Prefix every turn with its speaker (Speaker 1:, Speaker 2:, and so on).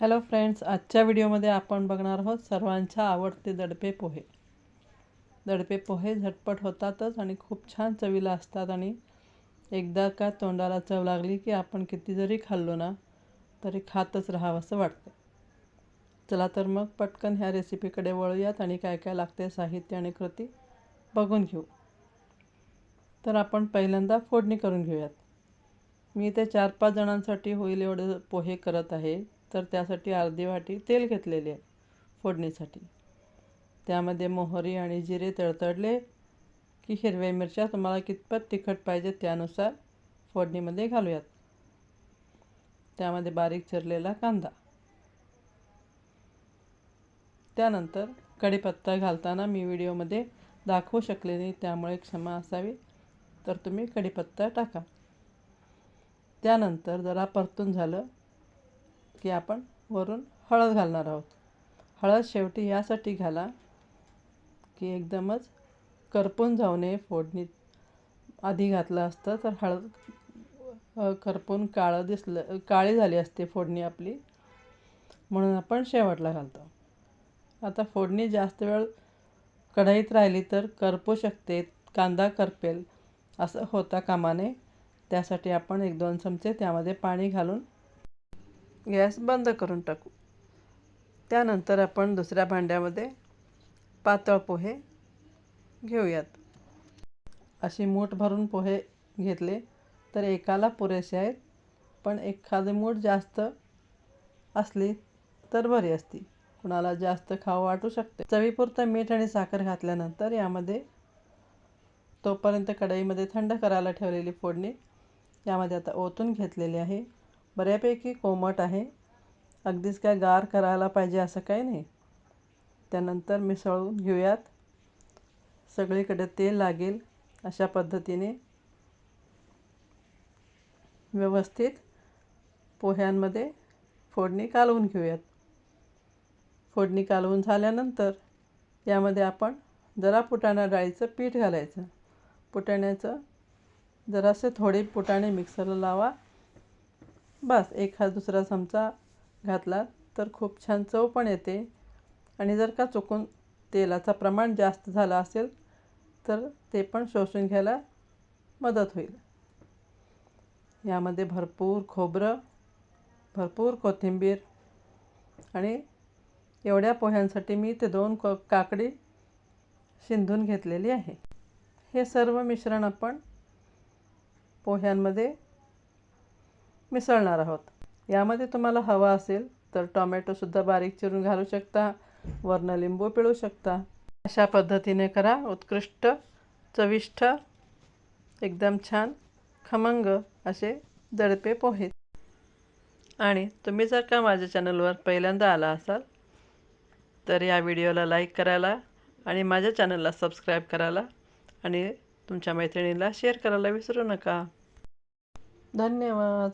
Speaker 1: Hello friends आजच्या व्हिडिओमध्ये आपण बघणार आहोत सर्वांच्या आवडते दडपे पोहे. दडपे पोहे झटपट होतातच आणि खूप छान चवीला असतात आणि एकदा का तोंडाला चव लागली की आपण किती जरी खाल्लो ना तरी खातच राहावं असं वाटतं. चला तर मग पटकन ह्या रेसिपीकडे वळूयात आणि काय काय लागते साहित्य आणि कृती बघून घेऊ. तर आपण पहिल्यांदा फोडणी करून घेऊयात. मी ते चार पाच जणांसाठी होईल एवढे पोहे करत आहे. तर त्यासाठी अर्धी वाटी तेल घेतलेले आहे फोडणीसाठी. त्यामध्ये मोहरी आणि जिरे तळतळले की हिरव्या मिरच्या तुम्हाला कितपत तिखट पाहिजे त्यानुसार फोडणीमध्ये घालूयात. त्यामध्ये बारीक चिरलेला कांदा. त्यानंतर कढीपत्ता घालताना मी व्हिडिओमध्ये दाखवू शकले नाही त्यामुळे क्षमा असावी. तर तुम्ही कढीपत्ता टाका. त्यानंतर जरा परतून झालं की आपण वरून हळद घालणार आहोत. हळद शेवटी यासाठी घाला की एकदमच करपून जाऊ नये फोडणीत आधी घातलं असतं तर हळद करपून काळं दिसलं काळी झाली असते फोडणी आपली. म्हणून आपण शेवटला घालतो. आता फोडणी जास्त वेळ कढईत राहिली तर करपू शकते कांदा करपेल असं होता कामाने. त्यासाठी आपण एक दोन चमचे त्यामध्ये पाणी घालून गॅस बंद करून टाकू. त्यानंतर आपण दुसऱ्या भांड्यामध्ये पातळ पोहे घेऊयात. अशी मूठ भरून पोहे घेतले तर एकाला पुरेसे आहेत पण एखादी मूठ जास्त असली तर बरी असती. कुणाला जास्त खावं वाटू शकते. चवीपुरतं मीठ आणि साखर घातल्यानंतर यामध्ये तोपर्यंत कढईमध्ये थंड करायला ठेवलेली फोडणी यामध्ये आता ओतून घेतलेली आहे. बऱ्यापैकी कोमट आहे. अगदीच काय गार करायला पाहिजे असं काही नाही. त्यानंतर मिसळून घेऊयात. सगळीकडे तेल लागेल अशा पद्धतीने. व्यवस्थित पोह्यांमध्ये फोडणी कालवून घेऊयात. फोडणी कालवून झाल्यानंतर यामध्ये आपण जरा फुटाणा डाळीचं पीठ घालायचं. फुटाण्याचं जरासे थोडे फुटाणे मिक्सरला लावा. बस एखाद दुसरा चमचा घातला तर खूप छान चव पण येते. आणि जर का चुकून तेलाचं प्रमाण जास्त झालं असेल तर ते पण शोषून घ्यायला मदत होईल. यामध्ये भरपूर खोबरं भरपूर कोथिंबीर आणि एवढ्या पोह्यांसाठी मी ते दोन क काकडी शिंधून घेतलेली आहे. हे सर्व मिश्रण आपण पोह्यांमध्ये मिसळणार आहोत. यामध्ये तुम्हाला हवा असेल तर टॉमॅटोसुद्धा बारीक चिरून घालू शकता वरनं लिंबू पिळू शकता. अशा पद्धतीने करा. उत्कृष्ट चविष्ट एकदम छान खमंग असे दडपे पोहे. आणि तुम्ही जर का माझ्या चॅनलवर पहिल्यांदा आला असाल तर या व्हिडिओला लाईक करायला आणि माझ्या चॅनलला सबस्क्राईब करायला आणि तुमच्या मैत्रिणीला शेअर करायला विसरू नका. धन्यवाद.